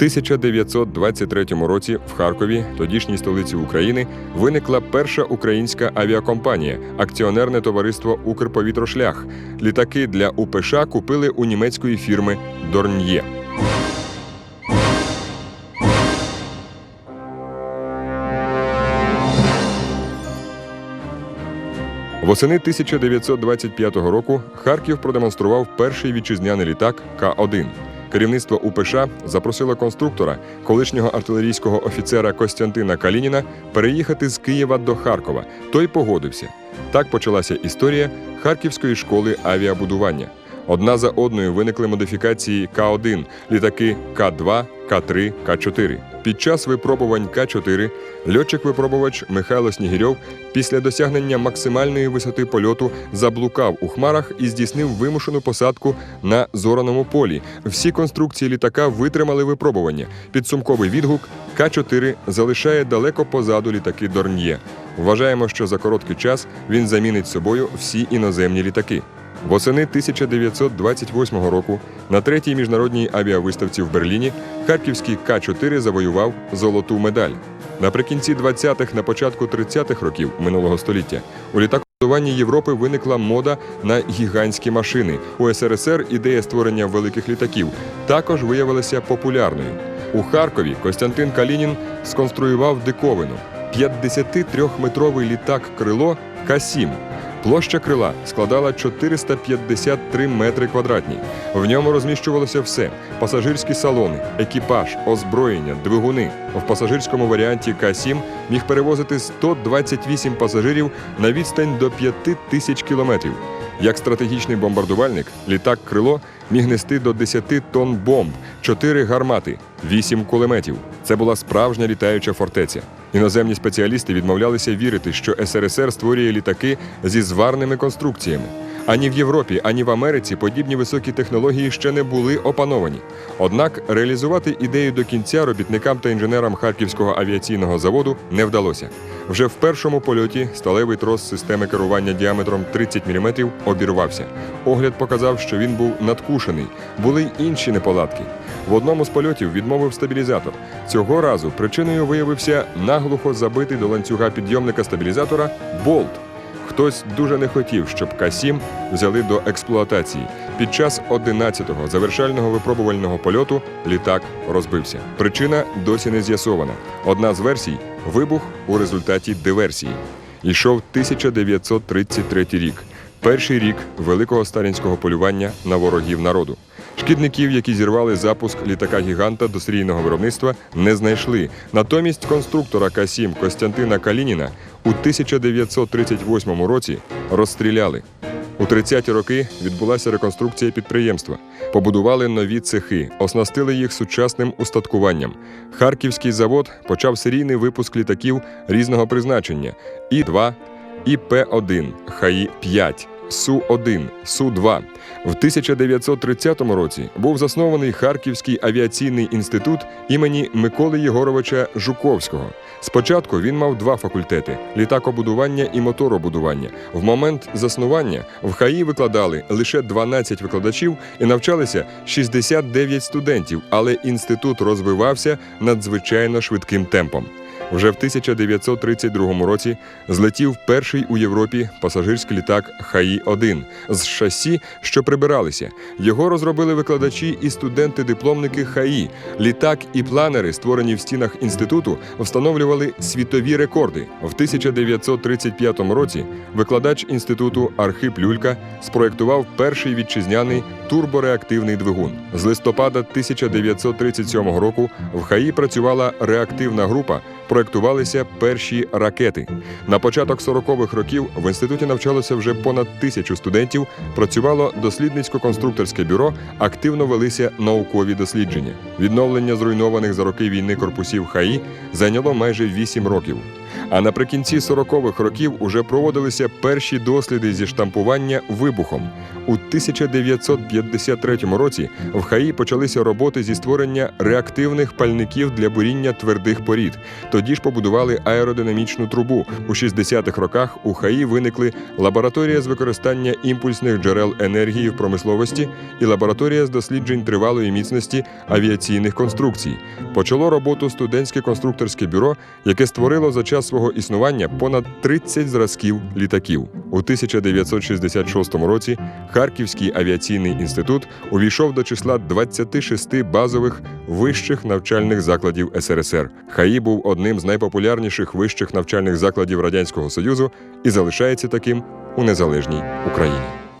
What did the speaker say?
1923 році в Харкові, тодішній столиці України, виникла перша українська авіакомпанія акціонерне товариство Укрповітрошлях. Літаки для УПШ купили у німецької фірми Дорньє. Восени 1925 року Харків продемонстрував перший вітчизняний літак К-1. Керівництво УПШ запросило конструктора, колишнього артилерійського офіцера Костянтина Калініна, переїхати з Києва до Харкова. Той погодився. Так почалася історія Харківської школи авіабудування. Одна за одною виникли модифікації К-1, літаки К-2, К-3, К-4. Під час випробувань К-4 льотчик-випробувач Михайло Снігірьов після досягнення максимальної висоти польоту заблукав у хмарах і здійснив вимушену посадку на зораному полі. Всі конструкції літака витримали випробування. Підсумковий відгук К-4 залишає далеко позаду літаки Дорньє. Вважаємо, що за короткий час він замінить собою всі іноземні літаки. Восени 1928 року на третій міжнародній авіавиставці в Берліні харківський К-4 завоював золоту медаль. Наприкінці 20-х, на початку 30-х років минулого століття у літакобудуванні Європи виникла мода на гігантські машини. У СРСР ідея створення великих літаків також виявилася популярною. У Харкові Костянтин Калінін сконструював диковину 53-метровий літак крило К-7. Площа крила складала 453 метри квадратні. В ньому розміщувалося все: пасажирські салони, екіпаж, озброєння, двигуни. В пасажирському варіанті К-7 міг перевозити 128 пасажирів на відстань до 5 тисяч кілометрів. Як стратегічний бомбардувальник, літак крило міг нести до 10 тонн бомб, 4 гармати, 8 кулеметів. Це була справжня літаюча фортеця. Іноземні спеціалісти відмовлялися вірити, що СРСР створює літаки зі зварними конструкціями. Ані в Європі, ані в Америці подібні високі технології ще не були опановані. Однак реалізувати ідею до кінця робітникам та інженерам Харківського авіаційного заводу не вдалося. Вже в першому польоті сталевий трос системи керування діаметром 30 мм обірвався. Огляд показав, що він був надкушений. Були й інші неполадки. В одному з польотів відмовив стабілізатор. Цього разу причиною виявився наглухо забитий до ланцюга підйомника стабілізатора болт. Хтось дуже не хотів, щоб К-7 взяли до експлуатації. Під час 11-го завершального випробувального польоту літак розбився. Причина досі не з'ясована. Одна з версій вибух у результаті диверсії. Йшов 1933 рік. Перший рік великого сталінського полювання на ворогів народу. Шкідників, які зірвали запуск літака гіганта до серійного виробництва, не знайшли. Натомість конструктора К-7 Костянтина Калініна у 1938 році розстріляли. У 30-ті роки відбулася реконструкція підприємства. Побудували нові цехи, оснастили їх сучасним устаткуванням. Харківський завод почав серійний випуск літаків різного призначення: І-2, ІП-1, ХАІ-5, Су-1, Су-2. В 1930 році був заснований Харківський авіаційний інститут імені Миколи Єгоровича Жуковського. Спочатку він мав два факультети літакобудування і моторобудування. В момент заснування в ХАІ викладали лише 12 викладачів і навчалися 69 студентів, але інститут розвивався надзвичайно швидким темпом. Вже в 1932 році злетів перший у Європі пасажирський літак ХАІ-1 з шасі, що прибиралися. Його розробили викладачі і студенти-дипломники ХАІ. Літак і планери, створені в стінах інституту, встановлювали світові рекорди. В 1935 році викладач інституту Архип Люлька спроектував перший вітчизняний турбореактивний двигун. З листопада 1937 року в ХАІ працювала реактивна група. Проектувалися перші ракети. На початок 40-х років в інституті навчалося вже понад тисячу студентів. Працювало дослідницько-конструкторське бюро, активно велися наукові дослідження. Відновлення зруйнованих за роки війни корпусів ХАІ зайняло майже 8 років. А наприкінці 40-х років уже проводилися перші досліди зі штампування вибухом. У 1953 році в ХАІ почалися роботи зі створення реактивних пальників для буріння твердих порід. Тоді ж побудували аеродинамічну трубу. У 60-х роках у ХАІ виникли лабораторія з використання імпульсних джерел енергії в промисловості і лабораторія з досліджень тривалої міцності авіаційних конструкцій. Почало роботу студентське конструкторське бюро, яке створило за час свого існування понад 30 зразків літаків. У 1966 році Харківський авіаційний інститут увійшов до числа 26 базових вищих навчальних закладів СРСР. ХАІ був одним з найпопулярніших вищих навчальних закладів Радянського Союзу і залишається таким у незалежній Україні.